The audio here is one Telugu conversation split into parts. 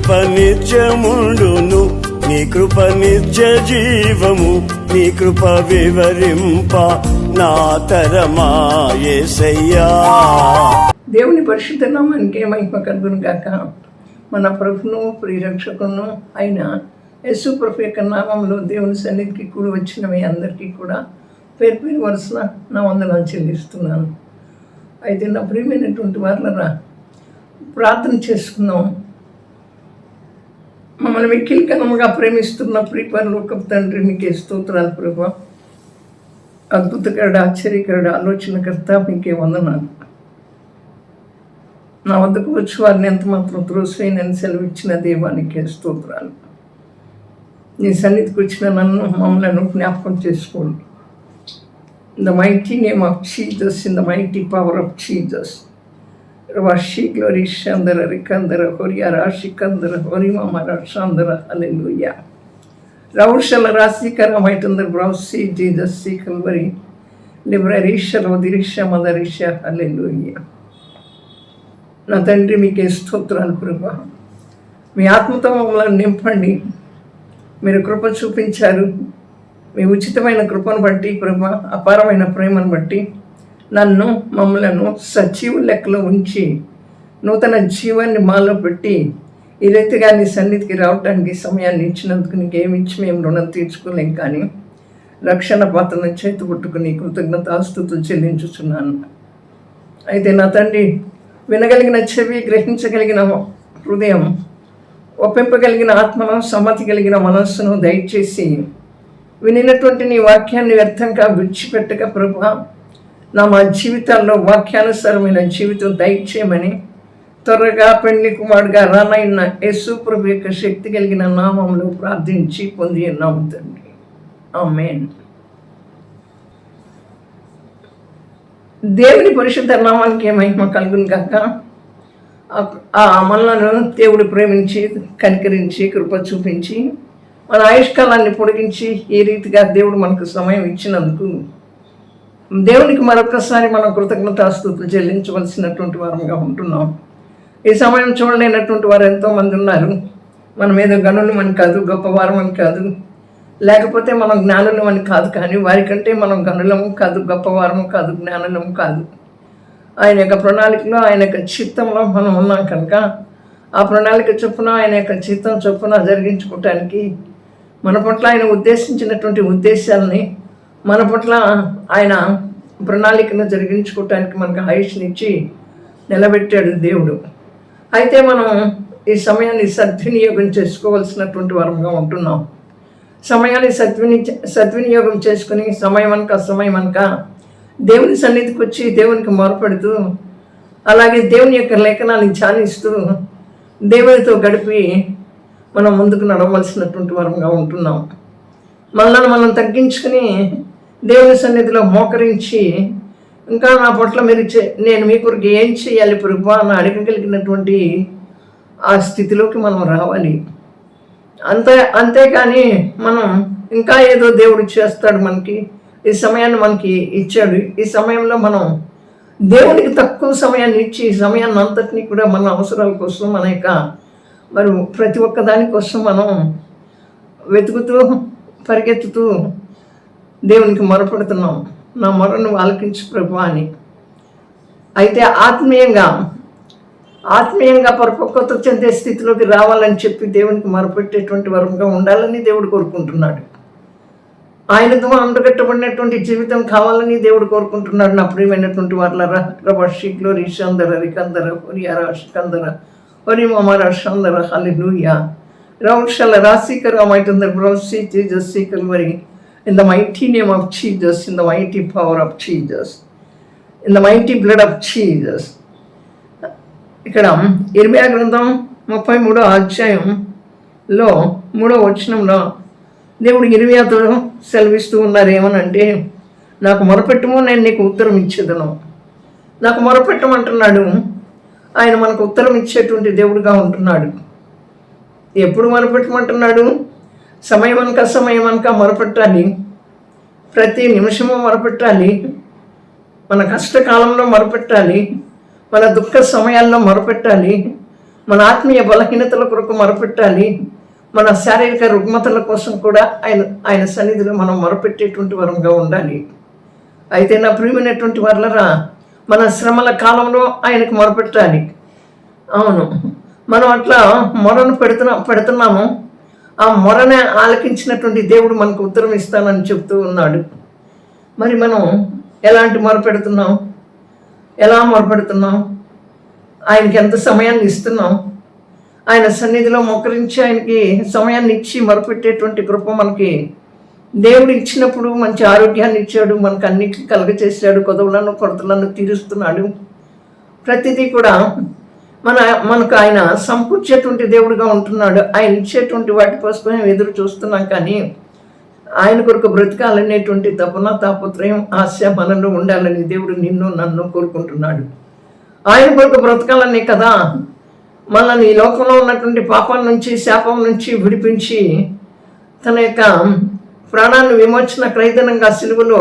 కృప నిత్యముండును నీ కృప నిత్య జీవము నీ కృప వివరింప నా తరమా దేవుని పరిశుద్ధ నామానికి మహిమ కలుగును గాక. మన ప్రభును ప్రియరక్షకును అయిన యశు ప్రభు యొక్క నామంలో దేవుని సన్నిధికి కూడి వచ్చిన మీ అందరికీ కూడా పేరు పేరు వరుసన నా వందనాలు చెల్లిస్తున్నాను. అయితే నా ప్రియమైనటువంటి వాళ్ళరా ప్రార్థన చేసుకుందాం. మమ్మల్ని మిక్కిలి కనముగా ప్రేమిస్తున్న ప్రియపరలోక తండ్రి మీకే స్తోత్రాలు ప్రభా. అద్భుతకరుడు ఆశ్చర్యకరుడు ఆలోచనకర్త మీకే వందనాలు. నా వద్దకు వచ్చి వారిని ఎంత మాత్రం సెలవు సెలవిచ్చిన దేవానికి స్తోత్రాలు. నీ సన్నిధికి వచ్చిన నన్ను మమ్మల్ని జ్ఞాపకం చేసుకోండి. The mighty name of Jesus in the mighty power of Jesus రవాషి గ్లోరి షందర రికందర హొరియర షికందర హొరిమమ రక్షందర అలెలుయా రౌషల రాశికర మైటందర బ్రౌసి జీజస్ సి కల్వరి లిబ్రరీషలో దిరిష మదరిష అలెలుయా నా తండ్రి మీకే స్తోత్రాలు ప్రభా. మీ ఆత్మతో మమ్మల్ని నింపండి. మీరు కృప చూపించారు. మీ ఉచితమైన కృపను బట్టి ప్రభా అపారమైన ప్రేమను బట్టి నన్ను మమ్మలను సజీవ లెక్కలో ఉంచి నూతన జీవాన్ని మాలో పెట్టి ఈ రీతిగా నీ సన్నిధికి రావడానికి సమయాన్ని ఇచ్చినందుకు నీకేమి ఇచ్చి మేము రుణం తీర్చుకోలేం కానీ రక్షణ పాత్రను చేతి కృతజ్ఞత కృతజ్ఞతాస్తుతులు చెల్లించుచున్నాను. అయితే నా తండ్రి వినగలిగిన చెవి గ్రహించగలిగిన హృదయం ఒప్పింపగలిగిన ఆత్మను సమ్మతి కలిగిన మనస్సును దయచేసి వినినటువంటి నీ వాక్యాన్ని వ్యర్థంగా విడిచిపెట్టక ప్రభా నా మా జీవితాల్లో వాక్యానుసారమైన జీవితం దయచేయమని త్వరగా పెళ్ళి కుమారుడుగా రానైన యేసు ప్రభు యొక్క శక్తి కలిగిన నామంలో ప్రార్థించి పొంది ఉన్నాము తండ్రి. ఆమెన్. దేవుని పరిశుద్ధ నామానికి మహిమ కలుగును కాక ఆ అమలను దేవుడు ప్రేమించి కనికరించి కృప చూపించి మన ఆయుష్కాలాన్ని పొడిగించి ఈ రీతిగా దేవుడు మనకు సమయం ఇచ్చినందుకు దేవునికి మరొకసారి మనం కృతజ్ఞతాస్తుతులు చెల్లించవలసినటువంటి వారంగా ఉంటున్నాం. ఈ సమయం చూడలేనటువంటి వారు ఎంతోమంది ఉన్నారు. మన మీద గనులు అని కాదు గొప్పవారం అని కాదు. లేకపోతే మనం జ్ఞానులం అని కాదు కానీ వారికంటే మనం గనులము కాదు గొప్పవారము కాదు జ్ఞానులము కాదు. ఆయన యొక్క ప్రణాళికలో ఆయన యొక్క చిత్తంలో మనం ఉన్నాం కనుక ఆ ప్రణాళిక చొప్పున ఆయన యొక్క చిత్తం చొప్పున జరిగించుకోవటానికి మన పట్ల ఆయన ఉద్దేశించినటువంటి ఉద్దేశాలని మన పట్ల ఆయన ప్రణాళికను జరిగించుకోవటానికి మనకు ఆయుష్నిచ్చి నిలబెట్టాడు దేవుడు. అయితే మనం ఈ సమయాన్ని సద్వినియోగం చేసుకోవాల్సినటువంటి వరంగా ఉంటున్నాం. సమయాన్ని సద్విని సద్వినియోగం చేసుకుని సమయం అనక సమయం అనక దేవుని సన్నిధికి వచ్చి దేవునికి మొరపెడుతూ అలాగే దేవుని యొక్క లేఖనాన్ని ధ్యానిస్తూ దేవునితో గడిపి మనం ముందుకు నడవలసినటువంటి వరంగా ఉంటున్నాం. మనల్ని మనం తగ్గించుకుని దేవుని సన్నిధిలో మోకరించి ఇంకా నా పట్ల మీరు చే- నేను మీ కొరకు ఏం చేయాలి ప్రభు అని అడగగలిగినటువంటి ఆ స్థితిలోకి మనం రావాలి. అంతే అంతేకాని మనం ఇంకా ఏదో దేవుడు చేస్తాడు మనకి ఈ సమయాన్ని మనకి ఇచ్చాడు. ఈ సమయంలో మనం దేవునికి తక్కువ సమయాన్ని ఇచ్చి ఈ సమయాన్ని అంతటినీ కూడా మన అవసరాల కోసం మన యొక్క మరి ప్రతి ఒక్క దానికోసం మనం వెతుకుతూ పరిగెత్తుతూ దేవునికి మొరపెడుతున్నాం. నా మొరను ఆలకించు ప్రభు అని. అయితే ఆత్మీయంగా ఆత్మీయంగా పరిపక్వత చెందే స్థితిలోకి రావాలని చెప్పి దేవునికి మొరపెట్టేటువంటి వరంగా ఉండాలని దేవుడు కోరుకుంటున్నాడు. ఆయనతో అండగట్టబడినటువంటి జీవితం కావాలని దేవుడు కోరుకుంటున్నాడు. నా ప్రియమైనటువంటి వాళ్ళ రవషి గ్లోరి రికందర హొరియర షికందర హొరి మమర షందర హల్లెలూయా. రౌషల రాశికర మైటందర్ బ్రౌసి Jesus Calvary in the mighty name of Jesus in the mighty power of Jesus in the mighty blood of Jesus ఇక్కడ ఇర్మియా గ్రంథం ముప్పై మూడో అధ్యాయంలో మూడో వచనంలో దేవుడు ఇర్మియాతో సెలవిస్తూ ఉన్నారు ఏమనంటే నాకు మొరపెట్టము నేను నీకు ఉత్తరం ఇచ్చేదను. నాకు మొరపెట్టమంటున్నాడు. ఆయన మనకు ఉత్తరం ఇచ్చేటువంటి దేవుడుగా ఉంటున్నాడు. ఎప్పుడు మొరపెట్టమంటున్నాడు? సమయం అనక సమయం అనక మొరపెట్టాలి. ప్రతి నిమిషము మొరపెట్టాలి. మన కష్టకాలంలో మొరపెట్టాలి. మన దుఃఖ సమయాల్లో మొరపెట్టాలి. మన ఆత్మీయ బలహీనతల కొరకు మొరపెట్టాలి. మన శారీరక రుగ్మతల కోసం కూడా ఆయన ఆయన సన్నిధిలో మనం మొరపెట్టేటువంటి వరంగా ఉండాలి. అయితే నా ప్రియమైనటువంటి వాళ్ళరా మన శ్రమల కాలంలో ఆయనకు మొరపెట్టాలి. అవును. మనం అట్లా మొరను పెడుతున్నా పెడుతున్నాము. ఆ మొరని ఆలకించినటువంటి దేవుడు మనకు ఉత్తరం ఇస్తానని చెప్తూ ఉన్నాడు. మరి మనం ఎలాంటి మొర పెడుతున్నాం? ఎలా మొరపెడుతున్నాం ఆయనకి ఎంత సమయాన్ని ఇస్తున్నాం? ఆయన సన్నిధిలో మొకరించి ఆయనకి సమయాన్ని ఇచ్చి మొరపెట్టేటువంటి కృప మనకి దేవుడు ఇచ్చినప్పుడు మంచి ఆరోగ్యాన్ని ఇచ్చాడు మనకు అన్నిటికీ కలగచేశాడు కొదవులను కొరతలను తీరుస్తున్నాడు. ప్రతిదీ కూడా మన మనకు ఆయన సమకూర్చేటువంటి దేవుడిగా ఉంటున్నాడు. ఆయన ఇచ్చేటువంటి వాటి కోసం మేము ఎదురు చూస్తున్నాం కానీ ఆయన కొరకు బ్రతకాలనేటువంటి తపన తాపత్రయం ఆశ మనలో ఉండాలని దేవుడు నిన్ను నన్ను కోరుకుంటున్నాడు. ఆయన కొరకు బ్రతకాలనే కదా మనల్ని ఈ లోకంలో ఉన్నటువంటి పాపం నుంచి శాపం నుంచి విడిపించి తన యొక్క ప్రాణాన్ని విమోచన క్రైదనంగా సిలువలో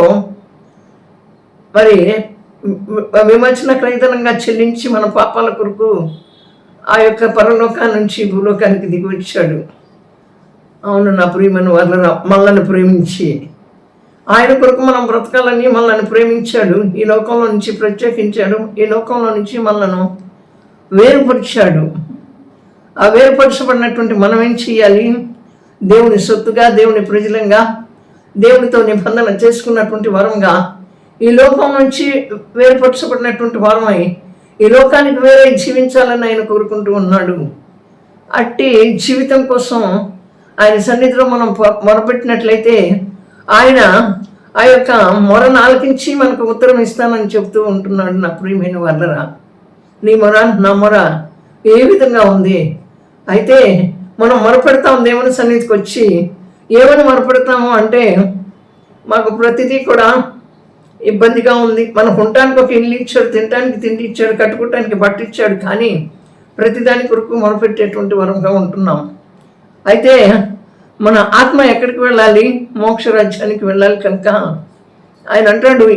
మరి విమోచన క్రైతనంగా చెల్లించి మన పాపాల కొరకు ఆ యొక్క పరలోకా నుంచి భూలోకానికి దిగివచ్చాడు. అవును నా ప్రియమని వాళ్ళ మనల్ని ప్రేమించి. ఆయన కొరకు మనం బ్రతకాలని మనల్ని ప్రేమించాడు. ఈ లోకంలో నుంచి ప్రత్యేకించాడు. ఈ లోకంలో నుంచి మనలను వేరుపరిచాడు. ఆ వేరుపరచబడినటువంటి మనం ఏం చేయాలి దేవుని సొత్తుగా దేవుని ప్రజలంగా దేవునితో నిబంధన చేసుకున్నటువంటి వరంగా ఈ లోకం నుంచి వేరుపరచబడినటువంటి వారమై ఈ లోకానికి వేరే జీవించాలని ఆయన కోరుకుంటూ ఉన్నాడు. అట్టి జీవితం కోసం ఆయన సన్నిధిలో మనం మొరపెట్టినట్లయితే ఆయన ఆ యొక్క మొరను ఆలకించి మనకు ఉత్తరం ఇస్తానని చెప్తూ ఉంటున్నాడు నా ప్రియమైన వాళ్ళరా. నీ మొర నా మొర ఏ విధంగా ఉంది? అయితే మనం మొరపెడతాం దేవుని సన్నిధికి వచ్చి ఏమని మొరపెడతాము అంటే మాకు ప్రతిదీ కూడా ఇబ్బందిగా ఉంది. మనం ఉండటానికి ఒక ఇల్లు ఇచ్చాడు తినడానికి తిండి ఇచ్చాడు కట్టుకోవటానికి బట్ట ఇచ్చాడు కానీ ప్రతిదాని కొరకు మొరపెట్టేటువంటి వరంగా ఉంటున్నాం. అయితే మన ఆత్మ ఎక్కడికి వెళ్ళాలి? మోక్ష రాజ్యానికి వెళ్ళాలి కనుక ఆయన అంటాడు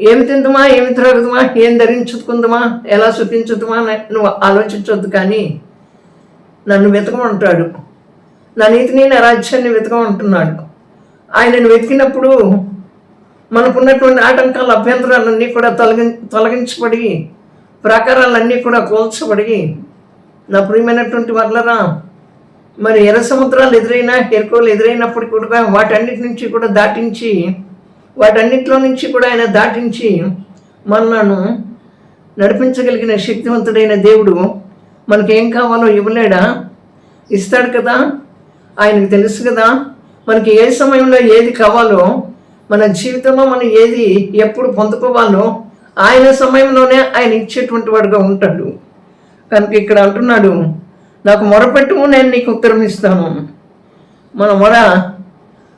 ఏమి తిందుమా? ఏమి తిరగదుమా? ఏం ధరించుకుందామా? ఎలా సుఖించుదుమా? అని నువ్వు ఆలోచించొద్దు కానీ నన్ను వెతకమంటాడు నా నీతిని నా రాజ్యాన్ని వెతకమంటున్నాడు ఆయనను వెతికినప్పుడు మనకున్నటువంటి ఆటంకాల అభ్యంతరాలన్నీ కూడా తొలగి తొలగించబడి ప్రాకారాలన్నీ కూడా కూల్చబడి నా ప్రియమైనటువంటి వర్లరా మరి ఎర్ర సముద్రాలు ఎదురైనా హెర్కోలు ఎదురైనప్పుడు కూడా వాటన్నిటి నుంచి కూడా దాటించి వాటన్నిటిలో నుంచి కూడా ఆయన దాటించి మనను నడిపించగలిగిన శక్తివంతుడైన దేవుడు మనకేం కావాలో ఇవ్వలేడా? ఇస్తాడు కదా? ఆయనకు తెలుసు కదా? మనకి ఏ సమయంలో ఏది కావాలో మన జీవితంలో మనం ఏది ఎప్పుడు పొందుకోవాలో ఆయన సమయంలోనే ఆయన ఇచ్చేటువంటి వాడుగా ఉంటాడు. కనుక ఇక్కడ అంటున్నాడు నాకు మొరపెట్టుము నేను నీకు ఉత్తరం ఇస్తాను. మన మొర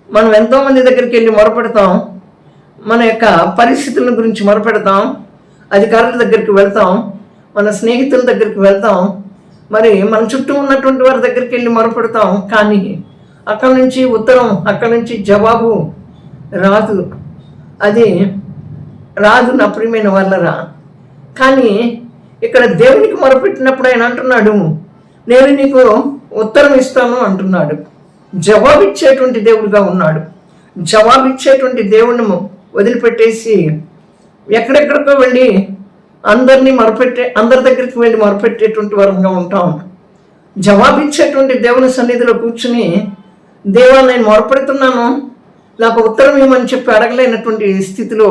మనం ఎంతోమంది దగ్గరికి వెళ్ళి మొరపెడతాం మన యొక్క పరిస్థితుల గురించి మొరపెడతాం అధికారుల దగ్గరికి వెళ్తాం మన స్నేహితుల దగ్గరికి వెళ్తాం మరి మన చుట్టూ ఉన్నటువంటి వారి దగ్గరికి వెళ్ళి మొరపెడతాం కానీ అక్కడి నుంచి ఉత్తరం అక్కడి నుంచి జవాబు రాదు. అది రాదు నా ప్రియమైన వాళ్ళరా కానీ ఇక్కడ దేవునికి మొరపెట్టినప్పుడు ఆయన అంటున్నాడు నేను నీకు ఉత్తరం ఇస్తాను అంటున్నాడు. జవాబిచ్చేటువంటి దేవుడిగా ఉన్నాడు. జవాబిచ్చేటువంటి దేవుని వదిలిపెట్టేసి ఎక్కడెక్కడికో వెళ్ళి అందరినీ మొరపెట్టే అందరి దగ్గరికి వెళ్ళి మొరపెట్టేటువంటి వరంగా ఉంటాం. జవాబిచ్చేటువంటి దేవుని సన్నిధిలో కూర్చుని దేవా నేను మొరపెడుతున్నాను. నాకు ఉత్తరం ఏమని చెప్పి అడగలేనటువంటి స్థితిలో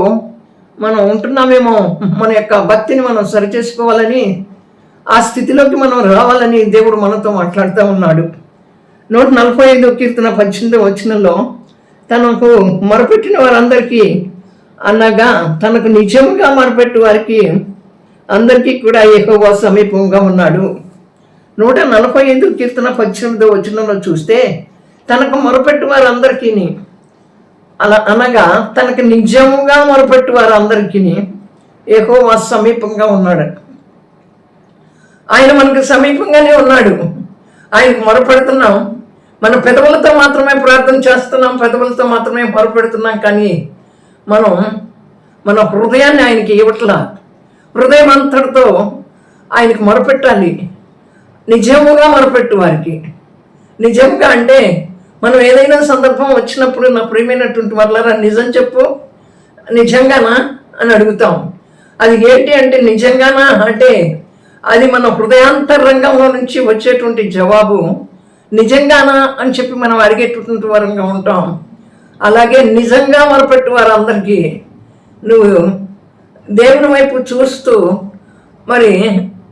మనం ఉంటున్నామేమో మన యొక్క భక్తిని మనం సరిచేసుకోవాలని ఆ స్థితిలోకి మనం రావాలని దేవుడు మనతో మాట్లాడుతూ ఉన్నాడు. నూట నలభై ఐదు కీర్తన పద్దెనిమిదో వచనంలో తనకు మొరపెట్టిన వారందరికీ అనగా తనకు నిజంగా మొరపెట్టు వారికి అందరికీ కూడా ఎక్కువ సమీపంగా ఉన్నాడు. నూట నలభై ఐదు కీర్తన పద్దెనిమిదో వచనంలో చూస్తే తనకు మొరపెట్టు వారందరికీ అలా అనగా తనకు నిజముగా మొరపెట్టి వారందరికీ ఎక్కువ సమీపంగా ఉన్నాడు. ఆయన మనకు సమీపంగానే ఉన్నాడు. ఆయనకు మొరపెడుతున్నాం. మన పెదవులతో మాత్రమే ప్రార్థన చేస్తున్నాం. పెదవులతో మాత్రమే మొరపెడుతున్నాం కానీ మనం మన హృదయాన్ని ఆయనకి ఇవ్వట్లా. హృదయం అంతటితో ఆయనకు మొరపెట్టాలి. నిజముగా మొరపెట్టు వారికి. నిజంగా అంటే మనం ఏదైనా సందర్భం వచ్చినప్పుడు నా ప్రియమైనటువంటి వాళ్ళరా నిజం చెప్పు. నిజంగానా అని అడుగుతాం. అది ఏంటి అంటే నిజంగానా అంటే అది మన హృదయాంతరంగంలో నుంచి వచ్చేటువంటి జవాబు. నిజంగానా అని చెప్పి మనం అడిగేటటువంటి వారంగా ఉంటాం. అలాగే నిజంగా మొరపెట్టు వారందరికీ నువ్వు దేవుని వైపు చూస్తూ మరి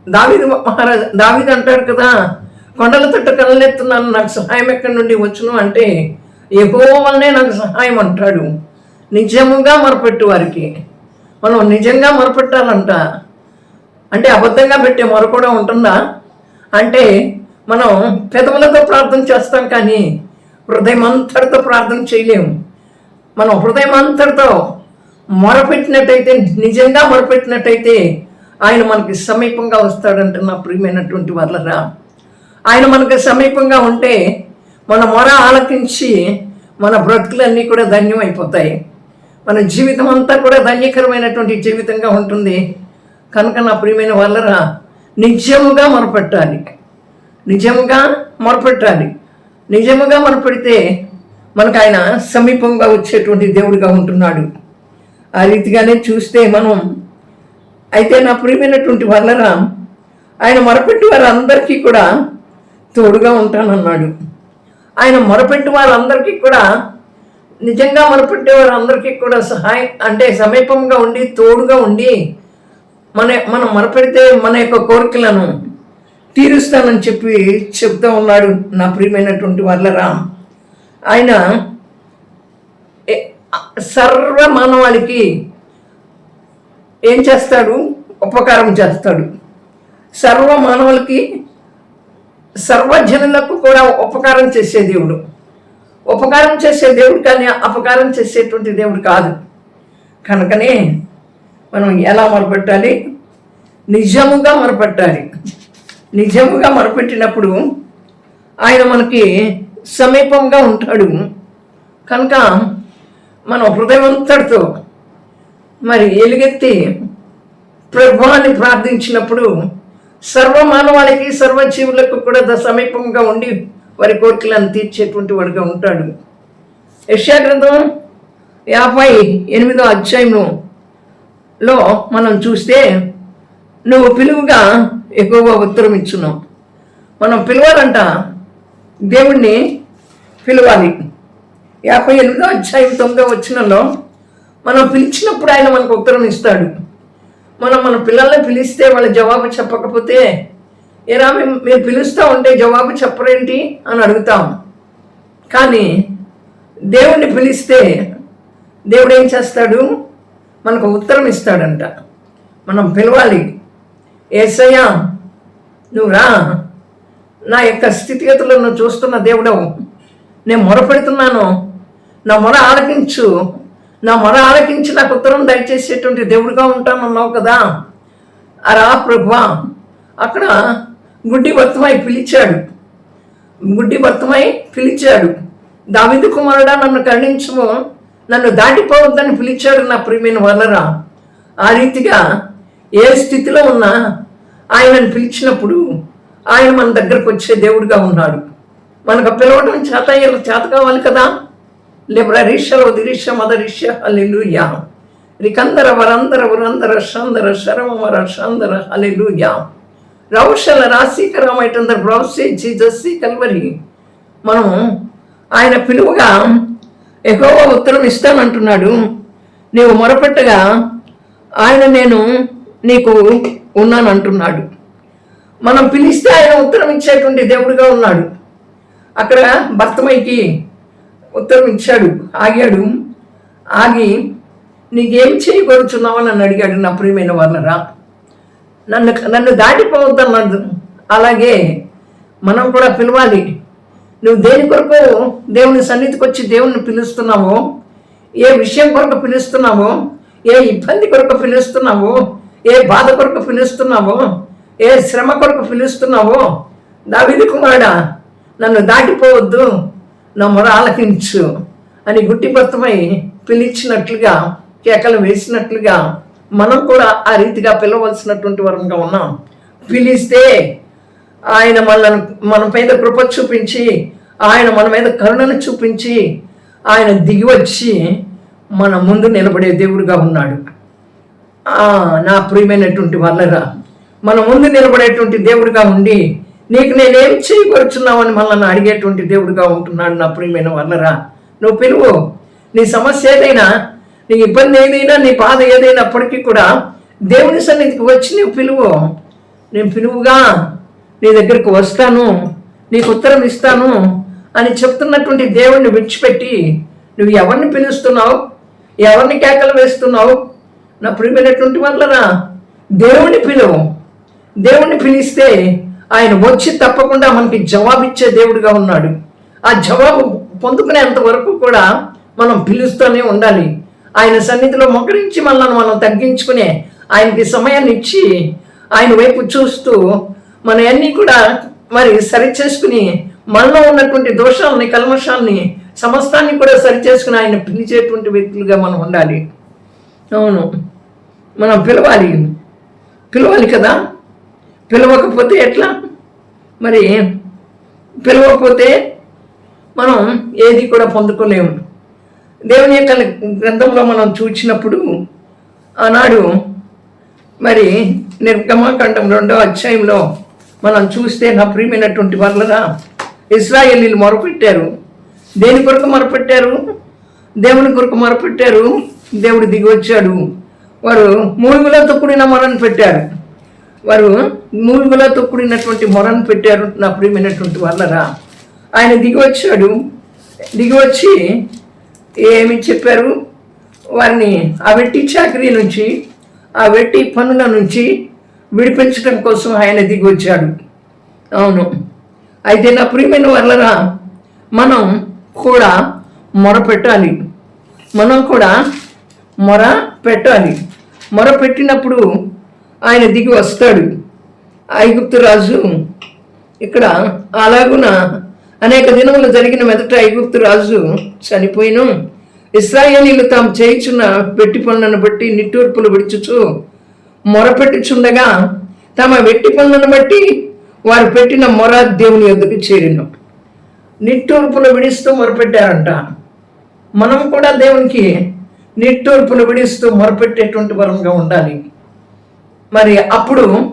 దావిది మహారాజ్ దావిది అంటాడు కదా కొండల తట్టు కళ్ళెత్తున్నాను నాకు సహాయం ఎక్కడి నుండి వచ్చును అంటే ఎగువ వల్లనే నాకు సహాయం అంటాడు. నిజముగా మొరపెట్టు వారికి. మనం నిజంగా మొరపెట్టాలంట. అంటే అబద్ధంగా పెట్టే మొర కూడా ఉంటుందా? అంటే మనం పెదవులతో ప్రార్థన చేస్తాం కానీ హృదయం అంతటితో ప్రార్థన చేయలేము. మనం హృదయం అంతటితో మొరపెట్టినట్టయితే నిజంగా మొరపెట్టినట్టయితే ఆయన మనకి సమీపంగా వస్తాడంటున్న ప్రియమైనటువంటి వాళ్ళరా ఆయన మనకి సమీపంగా ఉంటే మన మొర ఆలకించి మన బ్రతుకులన్నీ కూడా ధన్యమైపోతాయి. మన జీవితం అంతా కూడా ధన్యకరమైనటువంటి జీవితంగా ఉంటుంది. కనుక నా ప్రియమైన వాళ్ళరా నిజముగా మొరపెట్టాలి. నిజముగా మొరపెట్టాలి. నిజముగా మొరపెడితే మనకు ఆయన సమీపంగా వచ్చేటువంటి దేవుడిగా ఉంటున్నాడు. ఆ రీతిగానే చూస్తే మనం అయితే నా ప్రియమైనటువంటి వాళ్ళరా ఆయన మొరపెట్టి వారందరికీ కూడా తోడుగా ఉంటానన్నాడు. ఆయన మొరపెట్టి వారందరికీ కూడా నిజంగా మొరపెట్టే వారందరికీ కూడా సహాయం అంటే సమీపంగా ఉండి తోడుగా ఉండి మన మనం మొరపెడితే మన యొక్క కోరికలను తీరుస్తానని చెప్పి చెప్తూ ఉన్నాడు నా ప్రియమైనటువంటి వాళ్ళరా ఆయన సర్వ మానవాళికి ఏం చేస్తాడు? ఉపకారం చేస్తాడు. సర్వ మానవులకి సర్వజనులకు కూడా ఉపకారం చేసే దేవుడు. ఉపకారం చేసే దేవుడు కానీ అపకారం చేసేటువంటి దేవుడు కాదు. కనుకనే మనం ఎలా మొరపెట్టాలి? నిజముగా మొరపెట్టాలి. నిజముగా మొరపెట్టినప్పుడు ఆయన మనకి సమీపంగా ఉంటాడు. కనుక మనం హృదయమంతటితో మరి ఎలుగెత్తి ప్రభువాన్ని ప్రార్థించినప్పుడు సర్వ మానవాళికి సర్వ జీవులకు కూడా సమీపంగా ఉండి వారి కోరికలను తీర్చేటువంటి వాడుగా ఉంటాడు. యెషయా గ్రంథం యాభై ఎనిమిదో అధ్యాయంలో మనం చూస్తే నువ్వు పిలువుగా ఎక్కువగా ఉత్తరం ఇచ్చున్నావు మనం పిలవాలంట దేవుణ్ణి పిలవాలి. యాభై ఎనిమిదో అధ్యాయం తొమ్మిదో వచ్చినలో మనం పిలిచినప్పుడు ఆయన మనకు ఉత్తరం ఇస్తాడు. మనం మన పిల్లల్ని పిలిస్తే వాళ్ళు జవాబు చెప్పకపోతే ఏరా మీరు పిలుస్తూ ఉంటే జవాబు చెప్పరేంటి? అని అడుగుతాం. కానీ దేవుణ్ణి పిలిస్తే దేవుడు ఏం చేస్తాడు? మనకు ఉత్తరం ఇస్తాడంట. మనం పిలవాలి. ఏసయ్యా నువ్వు రా. నా యొక్క స్థితిగతులను నువ్వు చూస్తున్న దేవుడవు. నేను మొరపెడుతున్నాను. నా మొర ఆలకించు. నా మొర ఆలకించి నాకు ఉత్తరం దయచేసేటువంటి దేవుడిగా ఉంటానన్నావు కదా. అరా ప్రభువా అక్కడ గుడ్డి భర్తమై పిలిచాడు. గుడ్డి భర్తమై పిలిచాడు. దావిదు కుమారుడా నన్ను కరుణించము. నన్ను దాటిపోవద్దని పిలిచాడు నా ప్రియమైన వల్లరా ఆ రీతిగా ఏ స్థితిలో ఉన్నా ఆయనను పిలిచినప్పుడు ఆయన మన దగ్గరకు వచ్చే దేవుడిగా ఉన్నాడు. మనకు పిలవడం చేత ఇలా చేత కావాలి కదా. లేబర రీషలో దిరీష మదరీష హల్లెలూయా. రికందర వరందర వరందర షందర శరమర షందర హల్లెలూయా. రౌషల రాశీకరమైటందర బ్రౌసే జీజస్సి కల్వరి. మనం ఆయన పిలువగా ఎక్కువ ఉత్తరం ఇస్తానంటున్నాడు. నీవు మొరపెట్టగా ఆయన నేను నీకు ఉన్నానంటున్నాడు. మనం పిలిస్తే ఆయన ఉత్తరం ఇచ్చేటువంటి దేవుడిగా ఉన్నాడు. అక్కడ భర్తమైకి ఉత్తరం ఇచ్చాడు. ఆగాడు. ఆగి నీకేం చేయగలుగుతున్నావు నన్ను అడిగాడు నా ప్రియమైన వాళ్ళరా నన్ను నన్ను దాటిపోవద్దన్నది అలాగే మనం కూడా పిలవాలి. నువ్వు దేని కొరకు దేవుని సన్నిధికి వచ్చి దేవుణ్ణి పిలుస్తున్నావో ఏ విషయం కొరకు పిలుస్తున్నావో ఏ ఇబ్బంది కొరకు పిలుస్తున్నావో ఏ బాధ కొరకు పిలుస్తున్నావో ఏ శ్రమ కొరకు పిలుస్తున్నావో దావిది కుమారుడా నన్ను దాటిపోవద్దు. నా మొర ఆలకించు అని గుట్టిపత్తమై పిలిచినట్లుగా కేకలు వేసినట్లుగా మనం కూడా ఆ రీతిగా పిలవలసినటువంటి వరంగా ఉన్నాం. పిలిస్తే ఆయన మనల్ని మన మీద కృప చూపించి ఆయన మన మీద కరుణను చూపించి ఆయన దిగి వచ్చి మన ముందు నిలబడే దేవుడుగా ఉన్నాడు. నా ప్రియమైనటువంటి వల్లరా మన ముందు నిలబడేటువంటి దేవుడిగా ఉండి నీకు నేనేం మళ్ళీ మనల్ని అడిగేటువంటి దేవుడిగా ఉంటున్నాడు నా ప్రియమైన వల్లరా నువ్వు పిలువు. నీ సమస్య ఏదైనా నీ ఇబ్బంది ఏదైనా నీ బాధ ఏదైనప్పటికీ కూడా దేవుని సన్నిధికి వచ్చి నువ్వు పిలువు. నేను పిలువుగా నీ దగ్గరకు వస్తాను నీకు ఉత్తరం ఇస్తాను అని చెప్తున్నటువంటి దేవుణ్ణి విడిచిపెట్టి నువ్వు ఎవరిని పిలుస్తున్నావు? ఎవరిని కేకలు వేస్తున్నావు? నా ప్రియమైనటువంటి వల్లరా దేవుని పిలువు. దేవుణ్ణి పిలిస్తే ఆయన వచ్చి తప్పకుండా మనకి జవాబిచ్చే దేవుడిగా ఉన్నాడు. ఆ జవాబు పొందుకునేంత వరకు కూడా మనం పిలుస్తూనే ఉండాలి. ఆయన సన్నిధిలో మొక్కరించి మనల్ని మనం తగ్గించుకునే ఆయనకి సమయాన్ని ఇచ్చి ఆయన వైపు చూస్తూ మన అన్నీ కూడా మరి సరి చేసుకుని మనలో ఉన్నటువంటి దోషాలని కల్మషాలని సమస్తాన్ని కూడా సరి చేసుకుని ఆయన పిలిచేటువంటి వ్యక్తులుగా మనం ఉండాలి. అవును. మనం పిలవాలి. పిలవాలి కదా? పిలవకపోతే ఎట్లా? మరి పిలవకపోతే మనం ఏది కూడా పొందుకోలేము. దేవుని యొక్క గ్రంథంలో మనం చూసినప్పుడు ఆనాడు మరి నిర్గమాకాండం రెండో అధ్యాయంలో మనం చూస్తే నా ప్రియమైనటువంటి వాళ్ళరా ఇస్రాయేలీలు మొరపెట్టారు. దేని కొరకు మొరపెట్టారు? దేవుని కొరకు మొరపెట్టారు. దేవుడు దిగి వచ్చాడు. వారు మూలుగులతో కూడిన మొరను పెట్టారు. వారు మూలుగులతో కూడినటువంటి మొరను పెట్టారు నా ప్రియమైనటువంటి వాళ్ళరా. ఆయన దిగివచ్చాడు దిగివచ్చి దిగి వచ్చి ఏమి చెప్పారు? వారిని ఆ వెట్టి చాకరీ నుంచి ఆ వెట్టి పనుల నుంచి విడిపించడం కోసం ఆయన దిగివచ్చాడు అవును. అయితే నా ప్రియమైన వాళ్ళరా మనం కూడా మొర పెట్టాలి. మనం కూడా మొర పెట్టాలి. మొర పెట్టినప్పుడు ఆయన దిగి వస్తాడు. ఐగుప్తు రాజు ఇక్కడ అలాగున అనేక దినములు జరిగిన మెదట ఐగుప్తు రాజు చనిపోయిను. ఇస్రాయేలీలు తాము చేయించున్న వెట్టి పనులను బట్టి నిట్టూర్పులు విడుచుచు మొరపెట్టుచుండగా తమ వెట్టి పనులను బట్టి వారు పెట్టిన మొర దేవుని యొద్దకు చేరిను. నిట్టూర్పులు విడిస్తూ మొరపెట్టారంట. మనం కూడా దేవునికి నిట్టూర్పులు విడిస్తూ మొరపెట్టేటువంటి వరంగా ఉండాలి. మరి అప్పుడు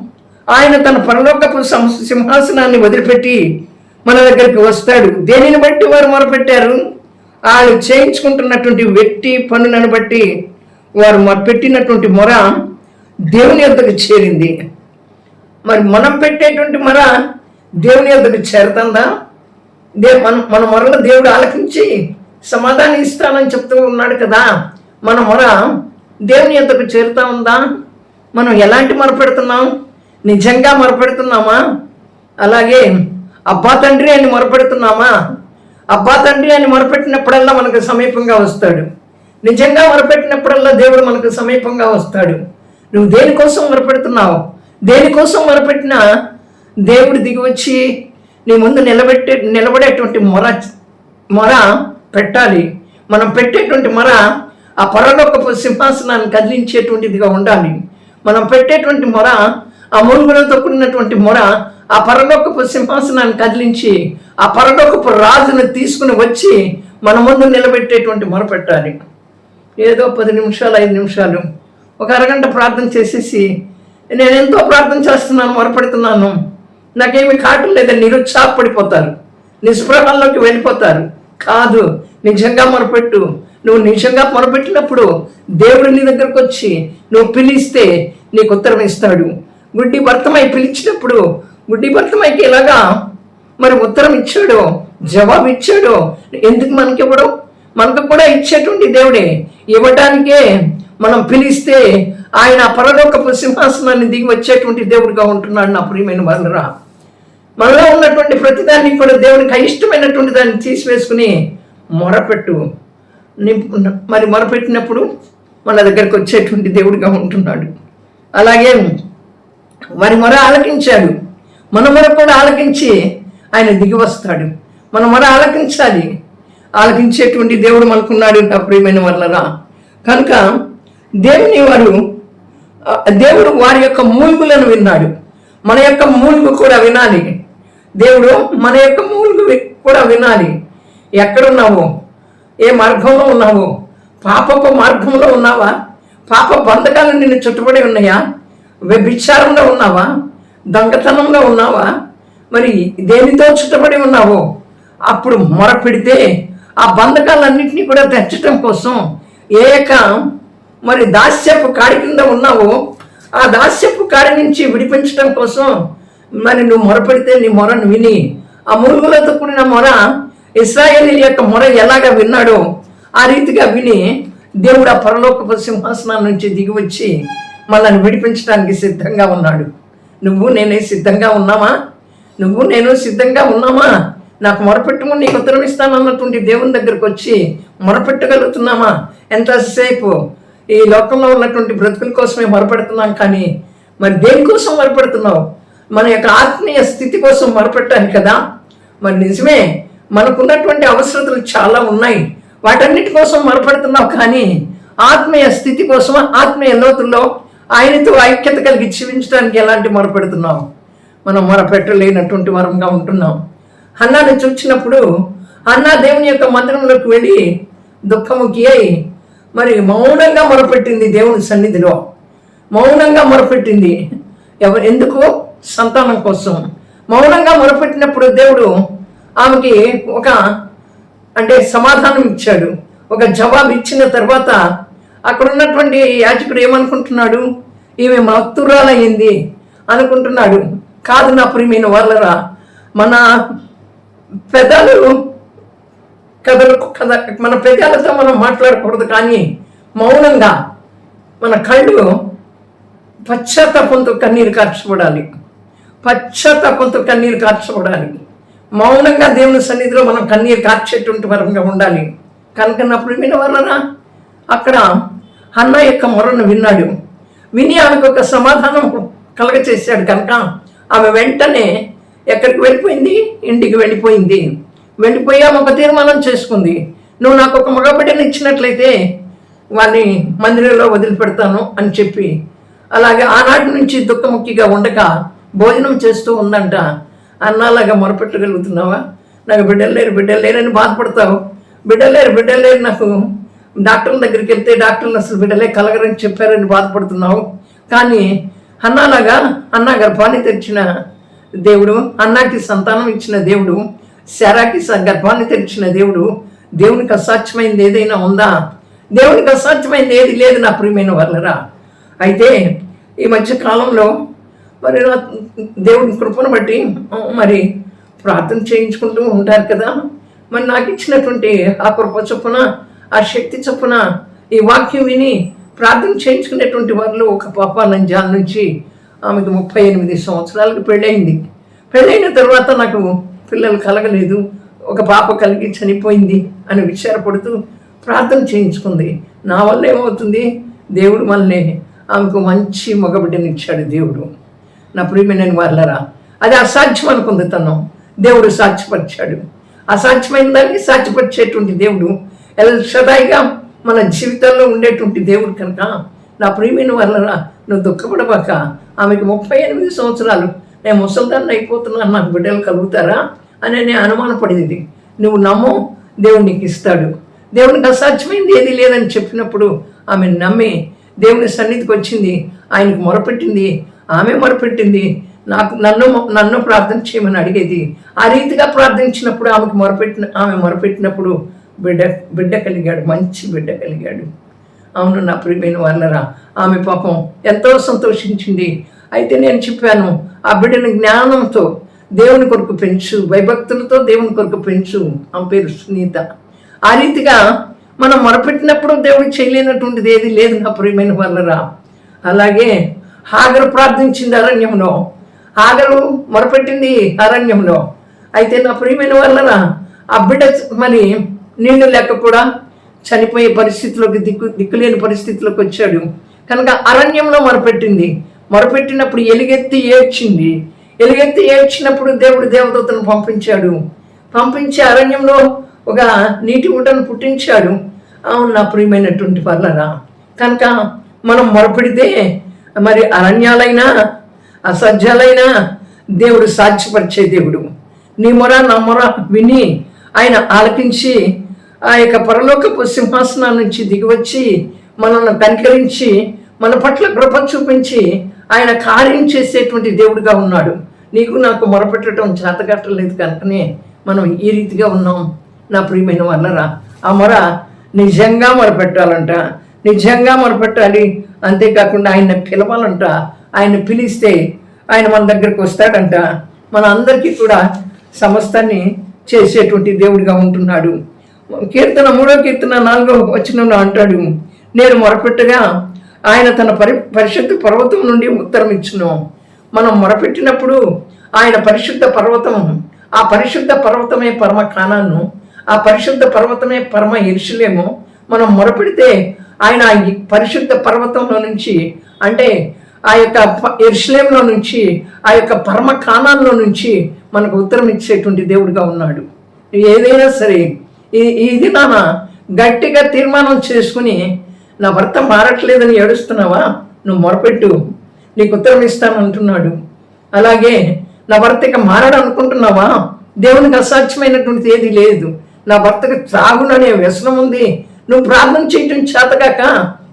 ఆయన తన పరలోకపు సం- సింహాసనాన్ని వదిలిపెట్టి మన దగ్గరికి వస్తాడు. దేనిని బట్టి వారు మొరపెట్టారు? వాళ్ళు చేయించుకుంటున్నటువంటి వ్యక్తి పనులను బట్టి వారు మొరపెట్టినటువంటి మొర దేవుని యొద్దకు చేరింది. మరి మనం పెట్టేటువంటి మొర దేవుని యొద్దకు చేరుతుందా? దే మన మన మొరలు దేవుడు ఆలకించి సమాధానం ఇస్తానని చెప్తూ ఉన్నాడు కదా. మన మొర దేవుని యొద్దకు చేరుతా ఉందా? మనం ఎలాంటి మొరపెడుతున్నాం? నిజంగా మొరపెడుతున్నామా? అలాగే అబ్బా తండ్రి అని మొరపెడుతున్నామా? అబ్బా తండ్రి అని మొరపెట్టినప్పుడల్లా మనకు సమీపంగా వస్తాడు. నిజంగా మొరపెట్టినప్పుడల్లా దేవుడు మనకు సమీపంగా వస్తాడు. నువ్వు దేనికోసం మొరపెడుతున్నావు? దేనికోసం మొరపెట్టినా దేవుడు దిగి వచ్చి నీ ముందు నిలబెట్టే నిలబడేటువంటి మొర మొర పెట్టాలి. మనం పెట్టేటువంటి మొర ఆ పరలోకపు సింహాసనాన్ని కదిలించేటువంటిదిగా ఉండాలి. మనం పెట్టేటువంటి మొర ఆ మురుగులతో కూడినటువంటి మొర ఆ పరలోకపు సింహాసనాన్ని కదిలించి ఆ పరలోకపు రాజును తీసుకుని వచ్చి మన ముందు నిలబెట్టేటువంటి మొర పెట్టాలి. ఏదో పది నిమిషాలు ఐదు నిమిషాలు ఒక అరగంట ప్రార్థన చేసేసి నేను ఎంతో ప్రార్థన చేస్తున్నాను మొరపెడుతున్నాను. నాకేమి కాటం లేదని నిరుత్సాహపడిపోతారు. నిస్పృహల్లోకి వెళ్ళిపోతారు. కాదు నిజంగా మొరపెట్టు. నువ్వు నిజంగా మొరపెట్టినప్పుడు దేవుడు నీ దగ్గరకు వచ్చి నువ్వు పిలిస్తే నీకు ఉత్తరం ఇస్తాడు. గుడ్డి భర్తమై పిలిచినప్పుడు గుడ్డి భర్తమైకి ఎలాగా మరి ఉత్తరం ఇచ్చాడో జవాబు ఇచ్చాడో ఎందుకు మనకి ఇవ్వడం? మనకు కూడా ఇచ్చేటువంటి దేవుడే ఇవ్వటానికే మనం పిలిస్తే ఆయన పరలోకపు సింహాసనాన్ని దిగి వచ్చేటువంటి దేవుడిగా ఉంటున్నాడు నా ప్రియమైన వాళ్ళరా మనలో ఉన్నటువంటి ప్రతిదాన్ని కూడా దేవునికి అయిష్టమైనటువంటి దాన్ని తీసివేసుకుని మొరపెట్టు. మరి మొరపెట్టినప్పుడు మన దగ్గరకు వచ్చేటువంటి దేవుడిగా ఉంటున్నాడు. అలాగే మరి మొర ఆలకించాడు. మన మొర కూడా ఆలకించి ఆయన దిగి వస్తాడు. మన మొర ఆలకించాలి. ఆలకించేటువంటి దేవుడు మనకున్నాడు నా ప్రియమైన వల్లరా కనుక దేవుని వారు దేవుడు వారి యొక్క మూలుగులను విన్నాడు. మన యొక్క మూలుగు కూడా వినాలి. దేవుడు మన యొక్క మూలుగు కూడా వినాలి. ఎక్కడున్నావు? ఏ మార్గంలో ఉన్నావు? పాపపు మార్గంలో ఉన్నావా? పాప బంధకాలు నిన్ను చుట్టుపడి ఉన్నాయా? వ్యభిచారంలో ఉన్నావా? దొంగతనంలో ఉన్నావా? మరి దేనితో చుట్టబడి ఉన్నావో? అప్పుడు మొరపెడితే ఆ బంధకాలన్నింటినీ కూడా తెచ్చటం కోసం ఏక మరి దాస్యపు కాడి కింద ఉన్నావో. ఆ దాస్యపు కాడి నుంచి విడిపించడం కోసం మరి నువ్వు మొరపెడితే నీ మొరను విని ఆ మురుగులతో కూడిన మొర ఇస్రాయేలీ యొక్క మొర ఎలాగ విన్నాడో ఆ రీతిగా విని దేవుడు ఆ పరలోకపు సింహాసనం నుంచి దిగి వచ్చి మనల్ని విడిపించడానికి సిద్ధంగా ఉన్నాడు. నువ్వు నేనే సిద్ధంగా ఉన్నామా? నువ్వు నేను సిద్ధంగా ఉన్నామా? నాకు మొరపెట్టుకుని నీకు ఉత్తరం ఇస్తానన్నటువంటి దేవుని దగ్గరకు వచ్చి మొరపెట్టగలుగుతున్నామా? ఎంతసేపు? ఈ లోకంలో ఉన్నటువంటి బ్రతుకుల కోసమే మొరపెడుతున్నాం కానీ మరి దేనికోసం మొరపెడుతున్నావు? మన యొక్క ఆత్మీయ స్థితి కోసం మొరపెట్టాలి కదా? మరి నిజమే మనకున్నటువంటి అవసరతలు చాలా ఉన్నాయి. వాటన్నిటి కోసం మొరపడుతున్నావు కానీ ఆత్మీయ స్థితి కోసం ఆత్మీయ లోతుల్లో ఆయనతో ఐక్యత కలిగి జీవించడానికి ఎలాంటి మొరపెడుతున్నాం మనం మొరపెట్టలేనటువంటి వరంగా ఉంటున్నాం. అన్నాను చూచినప్పుడు అన్న దేవుని యొక్క మందిరంలోకి వెళ్ళి దుఃఖముఖి అయి మరి మౌనంగా మొరపెట్టింది దేవుని సన్నిధిలో. మౌనంగా మొరపెట్టింది. ఎవరు ఎందుకు? సంతానం కోసం. మౌనంగా మొరపెట్టినప్పుడు దేవుడు ఆమెకి ఒక అంటే సమాధానం ఇచ్చాడు. ఒక జవాబు ఇచ్చిన తర్వాత అక్కడ ఉన్నటువంటి యాజకుడు ఏమనుకుంటున్నాడు? ఈమె మత్తురాలయ్యింది అనుకుంటున్నాడు. కాదు నా ప్రియమైన వాళ్ళరా మన పెదాలు కథలు కథ మన పెదాలతో మనం మాట్లాడకూడదు కానీ మౌనంగా మన కళ్ళు పశ్చాత్తాపంతో కన్నీరు కార్చబడాలి. పశ్చాత్తాపంతో కన్నీరు కార్చబడాలి. మౌనంగా దేవుని సన్నిధిలో మనం కన్నీరు కార్చేటువంటి వరంగా ఉండాలి. కనుక నా అక్కడ అన్న యొక్క మొరను విన్నాడు. విని ఆమెకు ఒక సమాధానం కలగచేశాడు కనుక ఆమె వెంటనే ఎక్కడికి వెళ్ళిపోయింది? ఇంటికి వెళ్ళిపోయింది. వెళ్ళిపోయి ఆమె ఒక తీర్మానం చేసుకుంది. నువ్వు నాకు ఒక మగబిడ్డను ఇచ్చినట్లయితే వాడిని మందిరంలో వదిలిపెడతాను అని చెప్పి. అలాగే ఆనాటి నుంచి దుఃఖముఖిగా ఉండక భోజనం చేస్తూ ఉందంట. అన్నలాగా మొరపెట్టగలుగుతున్నావా? నాకు బిడ్డలు లేరు బిడ్డలు లేరని బాధపడతావు. బిడ్డలు లేరు బిడ్డలు లేరు నాకు. డాక్టర్ల దగ్గరికి వెళ్తే డాక్టర్లు అసలు బిడ్డలే కలగరని చెప్పారని బాధపడుతున్నావు. కానీ అన్నలాగా అన్న గర్భాన్ని తెరిచిన దేవుడు అన్నాకి సంతానం ఇచ్చిన దేవుడు శారాకి స- గర్భాన్ని తెరిచిన దేవుడు దేవునికి అసాధ్యమైంది ఏదైనా ఉందా? దేవునికి అసాధ్యమైంది ఏది లేదు నా ప్రియమైన వాళ్ళరా అయితే ఈ మధ్య కాలంలో మరి దేవుడి దేవుని కృపను బట్టి మరి ప్రార్థన చేయించుకుంటూ ఉంటారు కదా. మరి నాకు ఇచ్చినటువంటి ఆ కృప చొప్పున ఆ శక్తి చొప్పున ఈ వాక్యం విని ప్రార్థన చేయించుకునేటువంటి వారిలో ఒక పాప నంజాల నుంచి ఆమెకు ముప్పై ఎనిమిది సంవత్సరాలకు పెళ్ళయింది. పెళ్ళైన తర్వాత నాకు పిల్లలు కలగలేదు ఒక పాప కలిగి చనిపోయింది అని విచారపడుతూ ప్రార్థన చేయించుకుంది. నా వల్ల ఏమవుతుంది? దేవుడు మనల్ని ఆమెకు మంచి మగబిడ్డనిచ్చాడు దేవుడు. నా ప్రియమైన వాళ్ళరా అది అసాధ్యం అనుకుంది తను. దేవుడు సాధ్యపరిచాడు. అసాధ్యమైన దాన్ని సాధ్యపరిచేటువంటి దేవుడు ఎల్షదాయిగా మన జీవితంలో ఉండేటువంటి దేవుడు కనుక నా ప్రియమైన వాళ్ళరా నువ్వు దుఃఖపడబాక ఆమెకు ముప్పై ఎనిమిది సంవత్సరాలు నేను ముసల్దాన్ని అయిపోతున్నాను నాకు బిడ్డలు కలుగుతారా అని నేను అనుమానపడింది. నువ్వు నమ్ము దేవుడు నీకు ఇస్తాడు. దేవునికి అసాధ్యమైంది ఏది లేదని చెప్పినప్పుడు ఆమె నమ్మి దేవుని సన్నిధికి వచ్చింది ఆయనకు మొరపెట్టింది ఆమె మొరపెట్టింది. నాకు నన్ను నన్ను ప్రార్థన చేయమని అడిగేది. ఆ రీతిగా ప్రార్థించినప్పుడు ఆమెకు మొరపెట్టిన ఆమె మొరపెట్టినప్పుడు బిడ్డ బిడ్డ కలిగాడు మంచి బిడ్డ కలిగాడు. అవును నా ప్రియమైన వాళ్ళరా ఆమె పాపం ఎంతో సంతోషించింది. అయితే నేను చెప్పాను ఆ బిడ్డని జ్ఞానంతో దేవుని కొరకు పెంచు భయభక్తులతో దేవుని కొరకు పెంచు ఆమె పేరు సునీత. ఆ రీతిగా మనం మొరపెట్టినప్పుడు దేవుడు చేయలేనటువంటిది ఏది లేదు నా ప్రియమైన వాళ్ళరా అలాగే హాగరు ప్రార్థించింది అరణ్యంలో హాగరు మొరపెట్టింది అరణ్యంలో అయితే నా ప్రియమైన వలన ఆ బిడ్డ మరి నీళ్ళు లేక కూడా చనిపోయే పరిస్థితిలోకి దిక్కు దిక్కులేని పరిస్థితిలోకి వచ్చాడు. కనుక అరణ్యంలో మొరపెట్టింది. మొరపెట్టినప్పుడు ఎలుగెత్తి ఏడ్చింది. ఎలుగెత్తి ఏడ్చినప్పుడు దేవుడు దేవదూతను పంపించాడు. పంపించి అరణ్యంలో ఒక నీటి ఊటను పుట్టించాడు. అవును నా ప్రియమైనటువంటి పర్లరా కనుక మనం మొరపెడితే మరి అరణ్యాలైనా అసధ్యాలైనా దేవుడు సాధ్యపరిచే దేవుడు. నీ మొర నా మొర విని ఆయన ఆలకించి ఆ యొక్క పరలోకపు సింహాసనం నుంచి దిగివచ్చి మనల్ని కనికరించి మన పట్ల కృప చూపించి ఆయన కార్యం చేసేటువంటి దేవుడిగా ఉన్నాడు. నీకు నాకు మొరపెట్టడం చేతగట్టలేదు కనుకనే మనం ఈ రీతిగా ఉన్నాం. నా ప్రియమైన వల్లరా ఆ మొర నిజంగా మొరపెట్టాలంట నిజంగా మొరపెట్టాలి. అంతేకాకుండా ఆయన పిలవాలంట. ఆయన పిలిస్తే ఆయన మన దగ్గరకు వస్తాడంట. మన అందరికీ కూడా సమస్తాన్ని చేసేటువంటి దేవుడిగా ఉంటున్నాడు. కీర్తన మూడో కీర్తన నాలుగో వచనంలో అంటాడు నేను మొరపెట్టగా ఆయన తన పరి పరిశుద్ధ పర్వతం నుండి ఉత్తరం ఇచ్చును. మనం మొరపెట్టినప్పుడు ఆయన పరిశుద్ధ పర్వతం ఆ పరిశుద్ధ పర్వతమే పరమ కానాను ఆ పరిశుద్ధ పర్వతమే పరమ ఇరుషులేమో మనం మొరపెడితే ఆయన పరిశుద్ధ పర్వతంలో నుంచి అంటే ఆ యొక్క ప- నుంచి ఆ యొక్క పరమ కాణాల్లో నుంచి మనకు ఉత్తరం ఇచ్చేటువంటి దేవుడిగా ఉన్నాడు. ఏదైనా సరే ఈ ఈ దినాన గట్టిగా తీర్మానం చేసుకుని నా భర్త మారట్లేదని ఏడుస్తున్నావా? నువ్వు మొరపెట్టు. నీకు ఉత్తరం ఇస్తాను అంటున్నాడు. అలాగే నా భర్త ఇక మారడనుకుంటున్నావా? దేవునికి అసాధ్యమైనటువంటిది ఏది లేదు. నా భర్తకు త్రాగుననే వ్యసనం ఉంది. నువ్వు ప్రార్థన చేయటం చేతగాక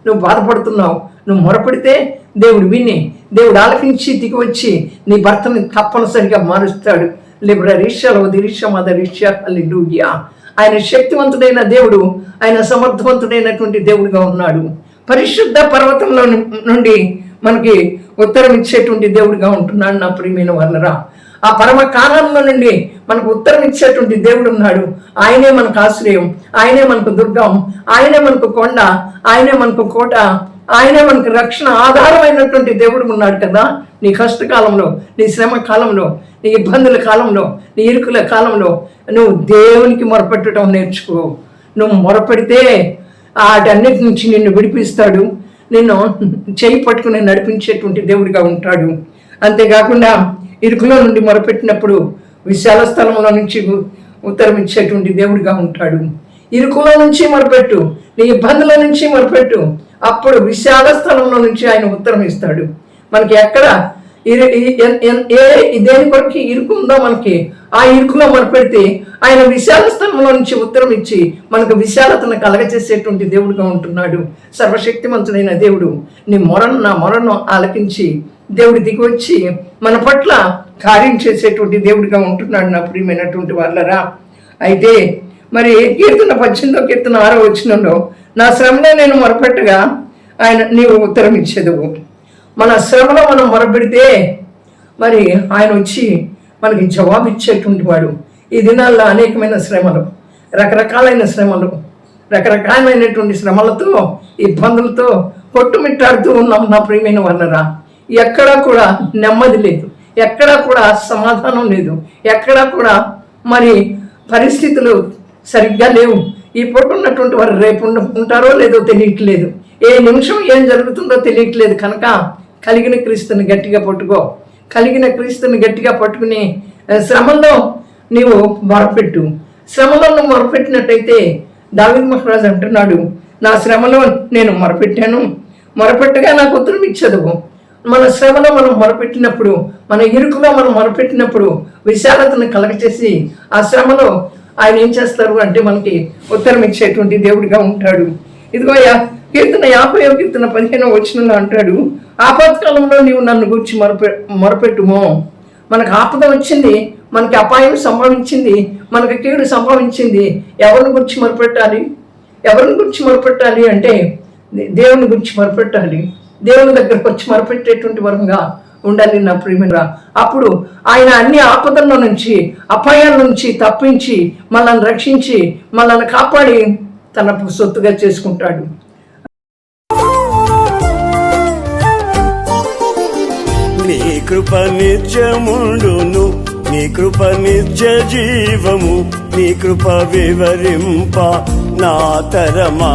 నువ్వు బాధపడుతున్నావు. నువ్వు మొరపెడితే దేవుడు విని దేవుడు ఆలకించి దిగి వచ్చి నీ భర్తని తప్పనిసరిగా మారుస్తాడు. లిబ్రరీషలో దిరీష మదరీష హల్లెలూయా. ఆయన శక్తివంతుడైన దేవుడు ఆయన సమర్థవంతుడైనటువంటి దేవుడిగా ఉన్నాడు. పరిశుద్ధ పర్వతంలో నుండి మనకి ఉత్తరం ఇచ్చేటువంటి దేవుడిగా ఉంటున్నాడు నా ప్రియమైన వర్ణరా. ఆ పరమ కాలంలో నుండి మనకు ఉత్తరం ఇచ్చేటువంటి దేవుడు ఉన్నాడు. ఆయనే మనకు ఆశ్రయం ఆయనే మనకు దుర్గం ఆయనే మనకు కొండ ఆయనే మనకు కోట ఆయనే మనకు రక్షణ ఆధారమైనటువంటి దేవుడు ఉన్నాడు కదా. నీ కష్టకాలంలో నీ శ్రమ కాలంలో నీ ఇబ్బందుల కాలంలో నీ ఇరుకుల కాలంలో నువ్వు దేవునికి మొరపెట్టడం నేర్చుకో. నువ్వు మొరపెడితే వాటన్నిటి నుంచి నిన్ను విడిపిస్తాడు. నిన్ను చేయి పట్టుకుని నడిపించేటువంటి దేవుడిగా ఉంటాడు. అంతేకాకుండా ఇరుకులో నుండి మొరపెట్టినప్పుడు విశాల స్థలంలో నుంచి ఉ- ఉత్తరం ఇచ్చేటువంటి దేవుడిగా ఉంటాడు. ఇరుకులో నుంచి మొరపెట్టు నీ ఇబ్బందుల నుంచి మొరపెట్టు అప్పుడు విశాల స్థలంలో నుంచి ఆయన ఉత్తరం ఇస్తాడు మనకి ఎక్కడ ఎన్- ఎన్- ఏ దేని కొరకు ఇరుకు ఉందో మనకి ఆ ఇరుకులో మొరపెడితే ఆయన విశాల స్థలంలో నుంచి ఉత్తరం ఇచ్చి మనకు విశాలతను కలగచేసేటువంటి దేవుడుగా ఉంటున్నాడు. సర్వశక్తిమంతుడైన దేవుడు నీ మొరను నా మొరను ఆలకించి దేవుడి దిగి వచ్చి మన పట్ల కార్యం చేసేటువంటి దేవుడిగా ఉంటున్నాడు నా ప్రియమైనటువంటి వాళ్ళరా. అయితే మరి కీర్తన పద్దెనిమిదో కీర్తన ఆరో వచ్చినంలో నా శ్రమలో నేను మొరపెట్టగా ఆయన నీవు ఉత్తరం ఇచ్చేదవు. మన శ్రమలో మనం మొరపెడితే మరి ఆయన వచ్చి మనకి జవాబు ఇచ్చేటువంటి వాడు. ఈ దినాల్లో అనేకమైన శ్రమలు రకరకాలైన శ్రమలు రకరకాలైనటువంటి శ్రమలతో ఇబ్బందులతో కొట్టుమిట్టాడుతూ ఉన్నాం నా ప్రియమైన వాళ్ళరా. ఎక్కడా కూడా నెమ్మది లేదు. ఎక్కడా కూడా సమాధానం లేదు. ఎక్కడా కూడా మరి పరిస్థితులు సరిగ్గా లేవు. ఈ ఉన్నటువంటి వారు రేపు ఉంటారో లేదో తెలియట్లేదు. ఏ నిమిషం ఏం జరుగుతుందో తెలియట్లేదు కనుక కలిగిన క్రీస్తుని గట్టిగా పట్టుకో. కలిగిన క్రీస్తుని గట్టిగా పట్టుకుని ఆ, శ్రమల్లో నీవు మొరపెట్టు. శ్రమలో నువ్వు మొరపెట్టినట్టయితే దావిద్ మహారాజు అంటున్నాడు నా శ్రమలో నేను మొరపెట్టాను. మొరపెట్టగా నాకు ఉత్తరం ఇచ్చదువు మన శ్రమలో మనం మొరపెట్టినప్పుడు మన ఇరుకులో మనం మొరపెట్టినప్పుడు విశాలతను కలగచేసి ఆ శ్రమలో ఆయన ఏం చేస్తారు అంటే మనకి ఉత్తరం ఇచ్చేటువంటి దేవుడిగా ఉంటాడు. ఇదిగో కీర్తన యాభై కీర్తన పదిహేనో వచనంలో అంటాడు ఆపత్కాలంలో నీవు నన్ను గురించి మొరపె మొరపెట్టుమో. మనకు ఆపద వచ్చింది మనకి అపాయం సంభవించింది మనకి కీడు సంభవించింది ఎవరిని గురించి మొరపెట్టాలి? ఎవరిని గురించి మొరపెట్టాలి అంటే దేవుని గురించి మొరపెట్టాలి. దేవుని దగ్గరకు వచ్చి మొరపెట్టేటువంటి వరంగా ఉండాలి నా ప్రియమైన. అప్పుడు ఆయన అన్ని ఆపదల నుంచి అపాయాల నుంచి తప్పించి మనల్ని రక్షించి మనల్ని కాపాడి తన సొత్తుగా చేసుకుంటాడు. నీ కృప నిత్యముండును నీ కృప నిత్య జీవము నీ కృప వివరింప నా తరమా